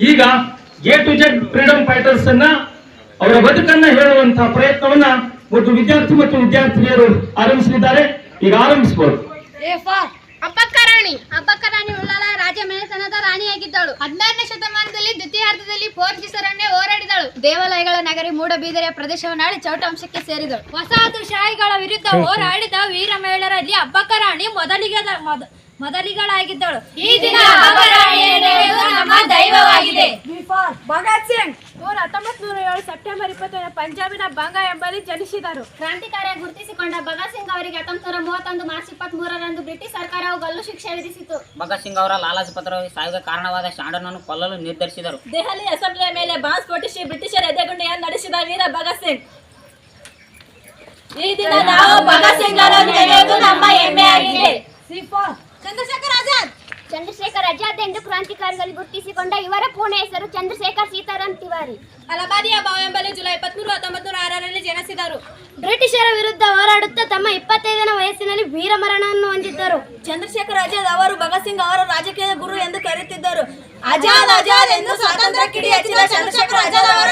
ಈಗ A to Z freedom fighters ಅನ್ನ ಅವರ ಬದುಕನ್ನ ಹೇಳುವಂತಹ ಪ್ರಯತ್ನವನ್ನ ಒಟ್ಟು ವಿದ್ಯಾರ್ಥಿ ಮತ್ತು ವಿದ್ಯಾರ್ಥಿನಿಯರು ಆರಂಭಿಸಿದ್ದಾರೆ ಈಗ ಆರಂಭಿಸಬಹುದು ಅಬ್ಬಕ್ಕ ರಾಣಿ. ಅಬ್ಬಕ್ಕ ರಾಣಿ ಉಳ್ಳಾಲ ರಾಜ ಮೆಣಸನದ ರಾಣಿಯಾಗಿದ್ದಳು ಹದಿನಾರನೇ ಶತಮಾನದಲ್ಲಿ ದ್ವಿತೀಯಾರ್ಧದಲ್ಲಿ ಪೋರ್ಚುಗೀಸರನ್ನೇ ಹೋರಾಡಿದಳು. ದೇವಾಲಯಗಳ ನಗರಿ ಮೂಡಬಿದಿರೆಯ ಪ್ರದೇಶವನ್ನಾಡಿ ಚೌಟಂಶಕ್ಕೆ ಸೇರಿದಳು. ವಸಾಹತುಶಾಹಿಗಳ ವಿರುದ್ಧ ಹೋರಾಡಿದ ವೀರ ಮಹಿಳೆಯರಲ್ಲಿ ಅಬ್ಬಕ್ಕ ರಾಣಿ ಮೊದಲಿಗೆ ಮೊದ- ಮೊದಲಿಗಳಾಗಿದ್ದಳು. ಈ ದಿನ ಭಗತ್ ಸಿಂಗ್ ಇವರು ಹತ್ತೊಂಬತ್ ನೂರ ಏಳು ಸೆಪ್ಟೆಂಬರ್ ಇಪ್ಪತ್ತೈದು ಪಂಜಾಬಿನ ಬಂಗ ಎಂಬಲ್ಲಿ ಜನಿಸಿದರು ಕ್ರಾಂತಿಕಾರ್ಯ ಗುರುತಿಸಿಕೊಂಡ ಭಗತ್ ಸಿಂಗ್ ಅವರಿಗೆ ಹತ್ತೊಂಬತ್ತು ನೂರ ಮೂವತ್ತೊಂದು ಮಾರ್ಚ್ ಇಪ್ಪತ್ತ್ ಮೂರರಂದು ಬ್ರಿಟಿಷ್ ಸರ್ಕಾರವು ಗಲ್ಲು ಶಿಕ್ಷೆ ವಿಧಿಸಿತು ಭಗತ್ ಸಿಂಗ್ ಅವರ ಲಾಲಾಜ್ ಪತ್ರವಾಗಿ ಸಾವಿಗೆ ಕಾರಣವಾದ ಶಾಂಡನನ್ನು ಕೊಲ್ಲಲು ನಿರ್ಧರಿಸಿದರು ದೆಹಲಿ ಅಸೆಂಬ್ಲಿಯ ಮೇಲೆ ಬಾಂಬ್ ಸ್ಫೋಟಿಸಿ ಬ್ರಿಟಿಷರ ಎದೆಗುಂಡೆಯನ್ನು ನಡೆಸಿದ ವೀರ ಭಗತ್ ಸಿಂಗ್ ಈ ದಿನ ನಾವು ಭಗತ್ ಸಿಂಗ್ ಅವರನ್ನು ನೆನೆಯುವುದು ನಮ್ಮ ಹೆಮ್ಮೆಯಾಗಿದೆ ಚಂದ್ರಶೇಖರ್ ಎಂದು ಕ್ರಾಂತಿಕಾರಿಗಳು ಗುರುತಿಸಿಕೊಂಡ ಇವರ ಪೂರ್ಣ ಹೆಸರು ಚಂದ್ರಶೇಖರ್ ಸೀತಾರಾಮ್ ತಿವಾರಿ. ಅಲಹಾಬಾದಿ ಬಾವ್ ಎಂಬಲ್ಲಿ ಜುಲೈ ಇಪ್ಪತ್ಮೂರು ಹತ್ತೊಂಬತ್ತು ನೂರ ಆರರಲ್ಲಿ ಜನಿಸಿದರು. ಬ್ರಿಟಿಷರ ವಿರುದ್ಧ ಹೋರಾಡುತ್ತಾ ತಮ್ಮ ಇಪ್ಪತ್ತೈದನೇ ವಯಸ್ಸಿನಲ್ಲಿ ವೀರಮರಣವನ್ನು ಹೊಂದಿದ್ದರು. ಚಂದ್ರಶೇಖರ್ ಆಜಾದ್ ಅವರು ಭಗತ್ ಸಿಂಗ್ ಅವರ ರಾಜಕೀಯ ಗುರು ಎಂದು ಕರೆಯುತ್ತಿದ್ದರು. ಆಜಾದ್ ಆಜಾದ್ ಎಂದು ಸ್ವಾತಂತ್ರ್ಯ ಕಿಡಿ ಹಚ್ಚಿದ ಚಂದ್ರಶೇಖರ್ ಆಜಾದ್ ಅವರನ್ನು